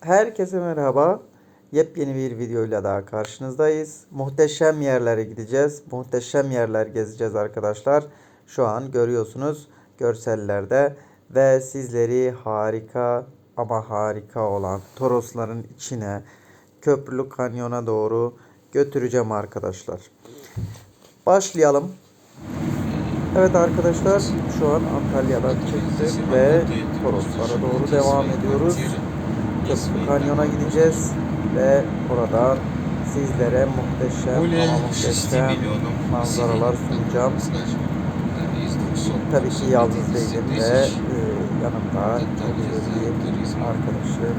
Herkese merhaba. Yepyeni bir videoyla daha karşınızdayız. Muhteşem yerlere gideceğiz. Muhteşem yerler gezeceğiz arkadaşlar. Şu an görüyorsunuz görsellerde ve sizleri harika ama harika olan Torosların içine Köprülü Kanyon'a doğru götüreceğim arkadaşlar. Başlayalım. Evet arkadaşlar şu an Antalya'dan çıktık ve Toroslara doğru devam ediyoruz Köprü Kanyon'a gideceğiz ve oradan sizlere muhteşem Более ama 6 muhteşem миллионов manzaralar sunacağım. из 200 Tabii ki yalnız 180 değilim ve тысяч e, yanımda çok sevdiğim arkadaşım,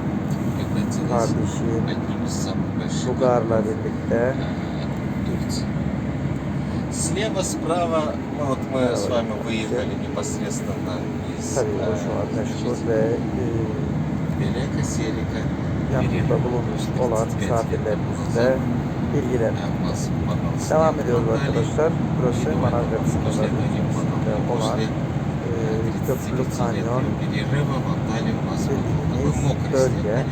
превратилось kardeşim одним из самых больших Bugar'la birlikte э, Турции. Слева, справа, ну вот мы Да, с вот. вами выехали непосредственно из tabii o şu an э, bulunmuş olan misafirlerimizle bilgiler. Devam ediyoruz arkadaşlar. Burası Manavgat sınırlarında olan e, Köprülü Kanyon bildiğiniz bölge.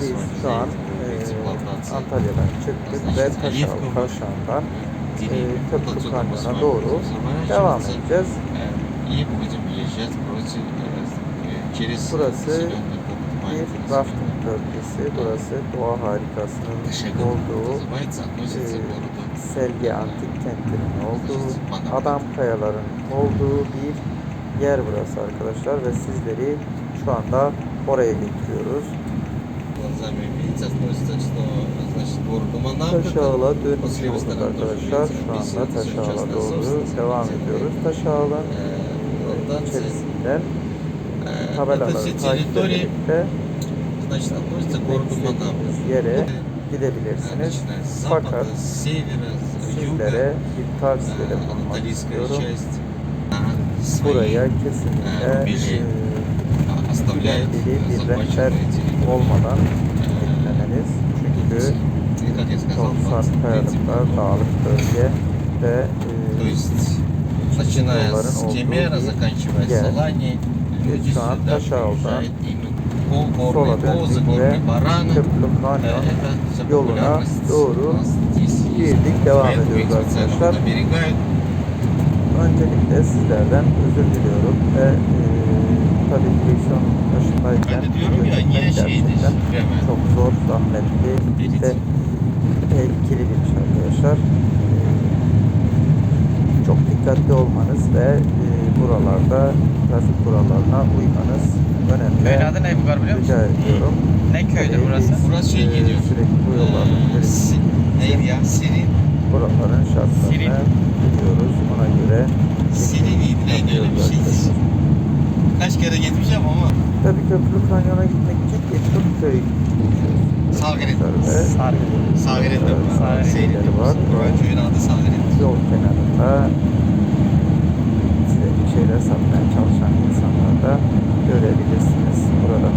Biz şu an e, Antalya'dan çıktık ve Taşal, Taşal'dan e, Köprülü Kanyon'a doğru devam edeceğiz. Burası bir rafting bölgesi. Burası doğa harikasının olduğu e, Selge Antik Kenti'nin olduğu, Adam Kayaların olduğu bir yer burası arkadaşlar ve sizleri şu anda oraya götürüyoruz. Taşağla dönmüş olduk arkadaşlar. Şu anda Taşağla doğru devam ediyoruz. Taşağla'nın e, içerisinden tabelaları все takip территории, ederek de значит, относятся к gitmek городу Монако. istediğiniz yere Э, gidebilirsiniz. Начиная с Fakat запада, с севера, с sizlere юга, bir tavsiyede э, bulunmak анатолийская istiyorum. часть, а, свои Buraya kesinlikle Ee, rubiji e, а, оставляют güvenli э, bir rehber захваченные территории. olmadan gitmemeniz. Çünkü И, как я сказал, çok sarp 20 kayalıklar, dağlık bölge ve То e, есть, начиная yolların с olduğu Кемера, bir заканчивая yer. şu an aşağıdan sola döndüğünde Kıbrıs Nanyo yoluna doğru girdik devam ediyoruz arkadaşlar. Öncelikle sizlerden özür diliyorum ve e, tabii direksiyon başındayken diyorum ya, niye gerçekten çok zor, zahmetli ve tehlikeli bir şey arkadaşlar. Dikkatli olmanız ve e, buralarda trafik kurallarına uymanız önemli. Köyün adı ne Bugar biliyor musun? Rica ediyorum. Ne köyde Tabii burası? biz, Burası şey e, geliyor. Sürekli bu yollardan Ee, Si- Neydi ya? Sirin. buraların şartlarını Sirin. biliyoruz. Ona göre Sirin miydi? Neydi öyle bir şey? Kaç kere gitmişim ama. Tabii Köprülü Kanyon'a gitmek için Yetkut Köy Salgren. ve Sargı. Salgren'de bu. Salgren. Seyirci var. Buranın köyün adı Salgren. yol kenarında şeyler satmaya çalışan insanlar da görebilirsiniz burada.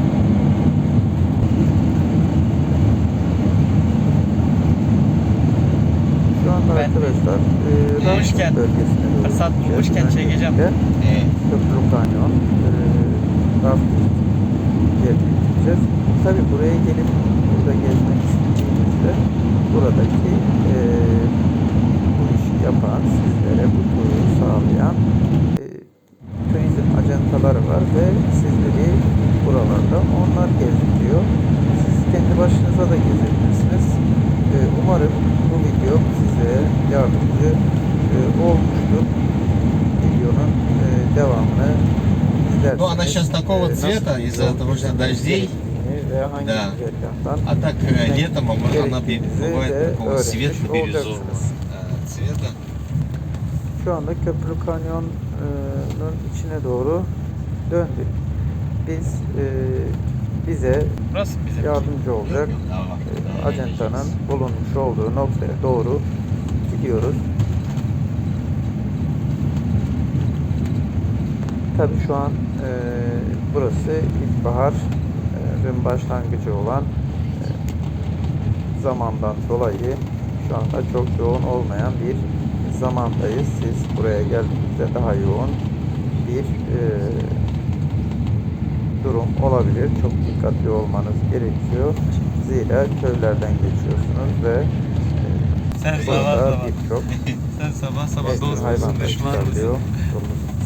Şu anda Ben- arkadaşlar e, Bulmuşken, bölgesine doğru fırsat bulmuşken çekeceğim. Ee, Köprülü Kanyon, e, rafting yerine gideceğiz. Tabi buraya gelip burada gezmek istediğinizde buradaki e, bu işi yapan, sizlere bu turu sağlayan e, turizm ajantaları var ve sizleri buralarda onlar gezdiriyor. Siz kendi başınıza da gezebilirsiniz. E, umarım bu video size yardımcı e, olmuştur. Videonun e, devamını izlersiniz. Ну, она щас такого E, nasıl цвета bir из-за yol того, что izlenmesi дождей. gerektiğini ve hangi Да. güzergahtan А так э, gitmek летом она бе- gerektiğinizi бывает de такого öğrenmiş светло-бирюзового olacaksınız. э, цвета. Şu anda Köprülü Kanyon'un içine doğru döndük. Biz e, bize yardımcı olacak e, bulunmuş olduğu noktaya doğru gidiyoruz. Tabi şu an e, burası ilkbaharın başlangıcı olan e, zamandan dolayı şu anda çok yoğun olmayan bir zamandayız. Siz buraya geldiğinizde daha yoğun bir e, durum olabilir. Çok dikkatli olmanız gerekiyor. Zira köylerden geçiyorsunuz ve e, Sen sabah sabah. birçok Sen sabah sabah esir dost musun, düşman mısın?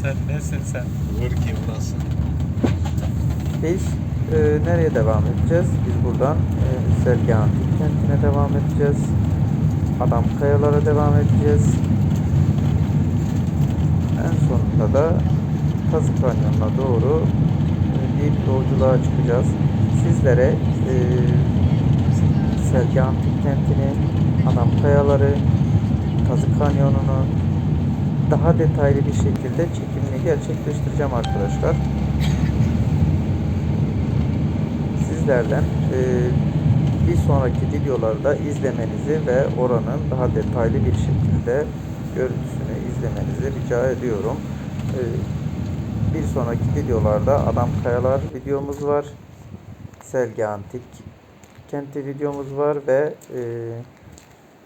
Sen nesin sen? Vur ki burası. Biz e, nereye devam edeceğiz? Biz buradan e, Sergi Antik kentine devam edeceğiz. Adam Kayalara devam edeceğiz. En sonunda da Kazı Kanyonu'na doğru yolculuğa çıkacağız. Sizlere e, Sergi Antik kentini, Adam Kayaları, Kazı Kanyonu'nu daha detaylı bir şekilde çekimini gerçekleştireceğim arkadaşlar. sizlerden e, bir sonraki videolarda izlemenizi ve oranın daha detaylı bir şekilde görüntüsünü izlemenizi rica ediyorum. E, bir sonraki videolarda Adam Kayalar videomuz var. Selgi Antik Kenti videomuz var ve e,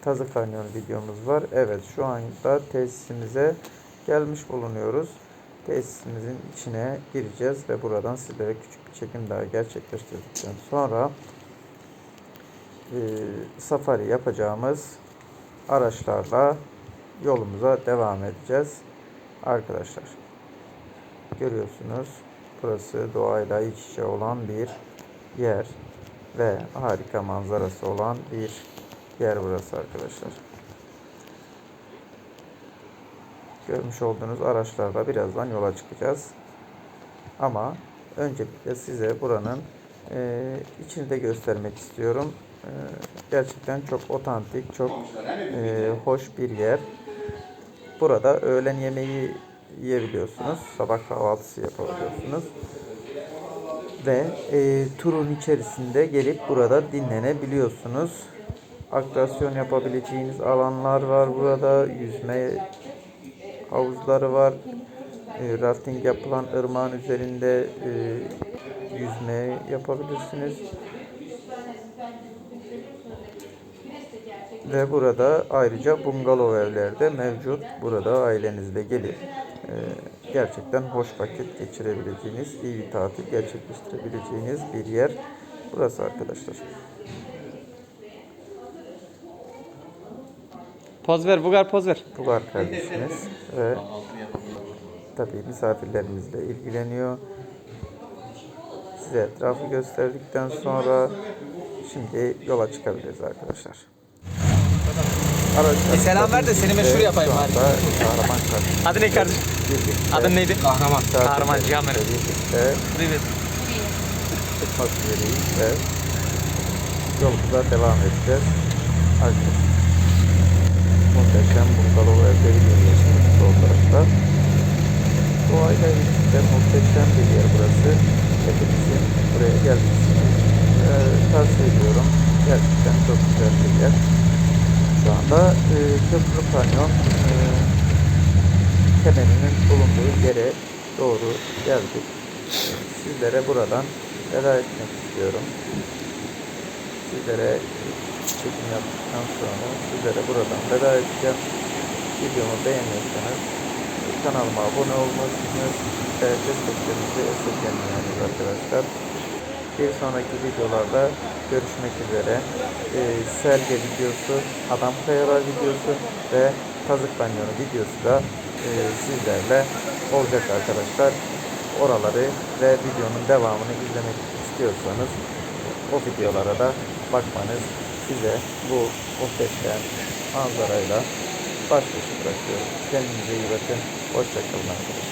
Tazı Kanyon videomuz var. Evet şu anda tesisimize gelmiş bulunuyoruz. Tesisimizin içine gireceğiz ve buradan sizlere küçük bir çekim daha gerçekleştirdikten sonra e, safari yapacağımız araçlarla yolumuza devam edeceğiz. Arkadaşlar görüyorsunuz burası doğayla iç içe olan bir yer ve harika manzarası olan bir yer burası arkadaşlar. Görmüş olduğunuz araçlarla birazdan yola çıkacağız. Ama öncelikle size buranın e, içini de göstermek istiyorum. E, gerçekten çok otantik, çok e, hoş bir yer. Burada öğlen yemeği yiyebiliyorsunuz. Sabah kahvaltısı yapabiliyorsunuz. Ve e, turun içerisinde gelip burada dinlenebiliyorsunuz. Atraksiyon yapabileceğiniz alanlar var burada. Yüzme havuzları var. E, rafting yapılan ırmağın üzerinde e, yüzme yapabilirsiniz. Ve burada ayrıca bungalov evler de mevcut. Burada ailenizle gelip gerçekten hoş vakit geçirebileceğiniz, iyi bir tatil gerçekleştirebileceğiniz bir yer burası arkadaşlar. Poz ver Bugar poz ver. Bu var kardeşimiz ve tabii misafirlerimizle ilgileniyor. Size etrafı gösterdikten sonra şimdi yola çıkabiliriz arkadaşlar. Araçlar Bir selam ver de seni meşhur yapayım bari. Kahraman Adın ne kardeşim? Adın neydi? Kahraman. Kahraman Cihan benim. Evet. çıkmak üzereyiz ve yolumuza devam edeceğiz. Arkadaşlar. Muhteşem bungalov evleri görüyorsunuz sol tarafta. Doğayla birlikte muhteşem bir yer burası. Hepinizin buraya gelmesini e, tavsiye ediyorum. Gerçekten çok güzel bir yer. Şu anda e, Köprü Kanyon e, temelinin bulunduğu yere doğru geldik. Sizlere buradan veda etmek istiyorum. Sizlere çekim yaptıktan sonra sizlere buradan veda edeceğim. Videomu beğeniyorsanız kanalıma abone olmalısınız ve desteklerinizi esirgemeyiniz arkadaşlar. Bir sonraki videolarda görüşmek üzere. Ee, Serge videosu, Adam Kayalar videosu ve Kazık Kanyonu videosu da e, sizlerle olacak arkadaşlar. Oraları ve videonun devamını izlemek istiyorsanız o videolara da bakmanız size bu muhteşem manzarayla baş başa bırakıyorum. Kendinize iyi bakın. Hoşçakalın arkadaşlar.